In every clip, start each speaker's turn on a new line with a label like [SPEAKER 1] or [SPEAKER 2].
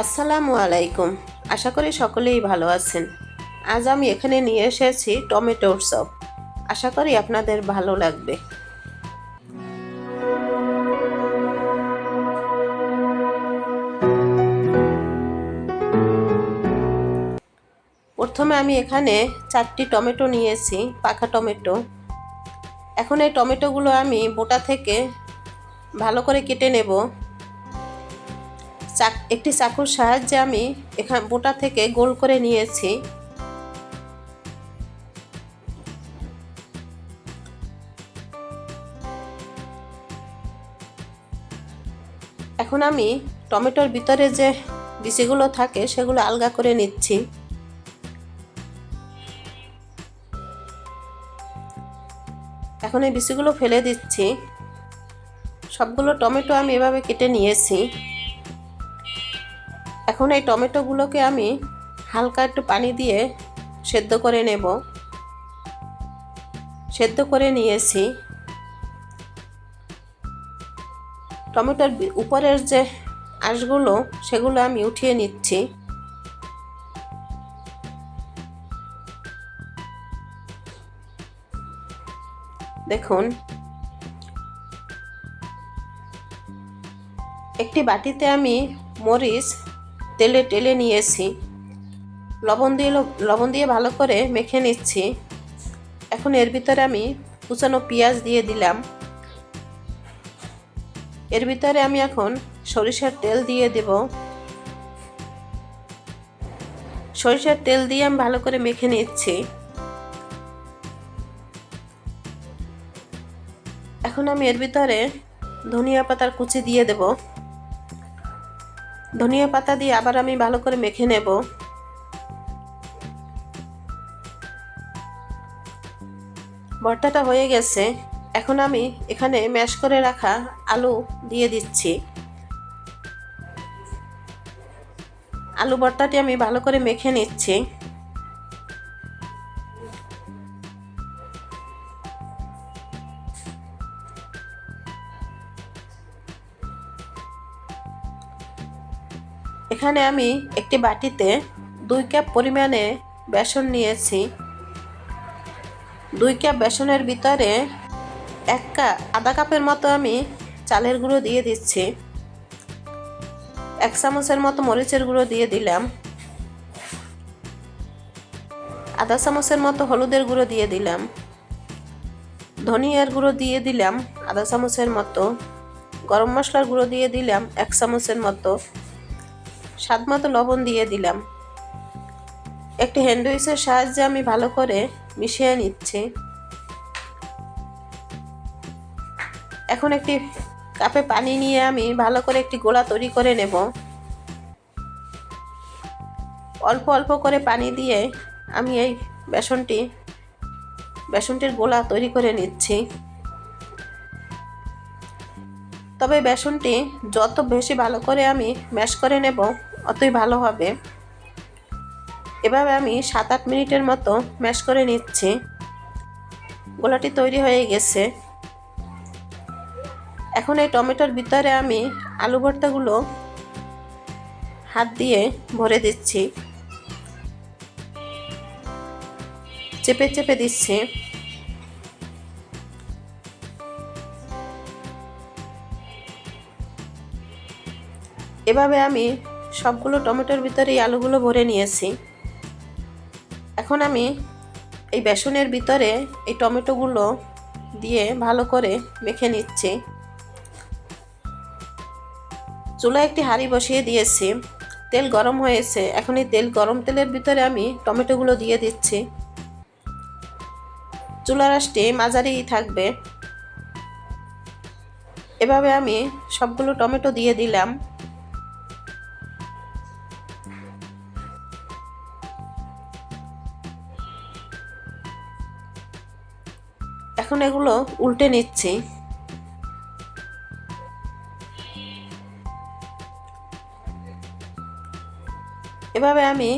[SPEAKER 1] আসসালামু আলাইকুম। আশা করি সকলেই ভালো আছেন। আজ আমি এখানে নিয়ে এসেছি টমেটোর চপ। আশা করি আপনাদের ভালো লাগবে। প্রথমে আমি এখানে চারটি টমেটো নিয়েছি, পাকা টমেটো। এখন এই টমেটোগুলো আমি বোটা থেকে ভালো করে কেটে নেব। চাক, একটি চাকুর সাহায্যে আমি এখান, বোটা থেকে গোল করে নিয়েছি। এখন আমি টমেটোর ভিতরে যে বিচিগুলো থাকে, সেগুলো আলগা করে নিচ্ছি। এখন এই বিচিগুলো ফেলে দিচ্ছি। সবগুলো টমেটো আমি এভাবে কেটে নিয়েছি। এখন এই টমেটোগুলোকে আমি হালকা একটু পানি দিয়ে সেদ্ধ করে নেব। সেদ্ধ করে নিয়েছি। টমেটোর উপরের যে আঁশগুলো, সেগুলো আমি উঠিয়ে নিচ্ছি। দেখুন। একটি বাটিতে আমি মরিচ তেলে টেলে নিয়েছি। লবণ দিয়ে লবণ দিয়ে ভালো করে মেখে নিচ্ছি। এখন এর ভিতরে আমি কুচানো পেঁয়াজ দিয়ে দিলাম। এর ভিতরে আমি এখন সরিষার তেল দিয়ে দেব। সরিষার তেল দিয়ে আমি ভালো করে মেখে নিচ্ছি। এখন আমি এর ভিতরে ধনিয়া পাতার কুচি দিয়ে দেব। ধনিয়া পাতা দিয়ে আবার আমি ভালো করে মেখে নেব। ভর্তাটা হয়ে গেছে। এখন আমি এখানে ম্যাশ করে রাখা আলু দিয়ে দিচ্ছি। আলু ভর্তাটি আমি ভালো করে মেখে নিচ্ছি। এখানে আমি একটি বাটিতে দুই কাপ পরিমাণে বেসন নিয়েছি। দুই কাপ বেসনের ভিতরে এক কাপ আধা কাপের মতো আমি চালের গুঁড়ো দিয়ে দিচ্ছি। এক চামচের মতো মরিচের গুঁড়ো দিয়ে দিলাম। আধা চামচের মতো হলুদের গুঁড়ো দিয়ে দিলাম। ধনিয়ার গুঁড়ো দিয়ে দিলাম আধা চামচের মতো। গরম মশলার গুঁড়ো দিয়ে দিলাম এক চামচের মতো। স্বাদ মতো লবণ দিয়ে দিলাম। একটি হ্যান্ডউইচের সাহায্যে আমি ভালো করে মিশিয়ে নিচ্ছি। এখন একটি কাপে পানি নিয়ে আমি ভালো করে একটি গোলা তৈরি করে নেব। অল্প অল্প করে পানি দিয়ে আমি এই বেসনটি, বেসনটির গোলা তৈরি করে নিচ্ছি। তবে বেসনটি যত বেশি ভালো করে আমি ম্যাশ করে নেব অতই ভালো হবে। এভাবে আমি সাত আট মিনিটের মতো ম্যাশ করে নিচ্ছি। গোলাটি তৈরি হয়ে গেছে। এখন এই টমেটোর ভিতরে আমি আলু ভর্তাগুলো হাত দিয়ে ভরে দিচ্ছি। চেপে চেপে দিচ্ছি। এভাবে আমি সবগুলো টমেটোর ভিতরে এই আলুগুলো ভরে নিয়েছি। এখন আমি এই বেসনের ভিতরে এই টমেটোগুলো দিয়ে ভালো করে মেখে নিচ্ছি। চুলায় একটি হাঁড়ি বসিয়ে দিয়েছি। তেল গরম হয়েছে। এখন এই তেল গরম তেলের ভিতরে আমি টমেটোগুলো দিয়ে দিচ্ছি। চুলার আঁশটি মাঝারিই থাকবে। এভাবে আমি সবগুলো টমেটো দিয়ে দিলাম। এখন এগুলো উল্টে নিচ্ছি। এভাবে আমি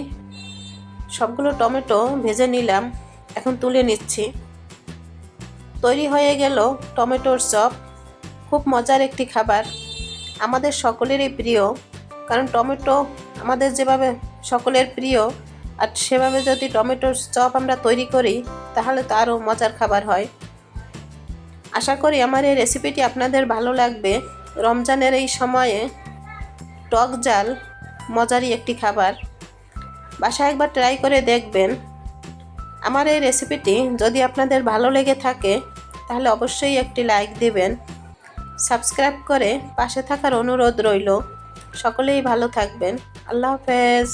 [SPEAKER 1] সবগুলো টমেটো ভেজে নিলাম, এখন তুলে নিচ্ছি। তৈরি হয়ে গেল টমেটোর চপ, খুব মজার একটি খাবার। আমাদের সকলেরই প্রিয়, কারণ টমেটো আমাদের যেভাবে সকলের প্রিয়, আর সেভাবে যদি টমেটোর চপ আমরা তৈরি করি, তাহলে তো আরও মজার খাবার হয়। আশা করি আমার এই রেসিপিটি আপনাদের ভালো লাগবে। রমজানের এই সময়ে টক জাল মজারই একটি খাবার। বাসায় একবার ট্রাই করে দেখবেন। আমার এই রেসিপিটি যদি আপনাদের ভালো লেগে থাকে, তাহলে অবশ্যই একটি লাইক দেবেন। সাবস্ক্রাইব করে পাশে থাকার অনুরোধ রইল। সকলেই ভালো থাকবেন। আল্লাহ হাফেজ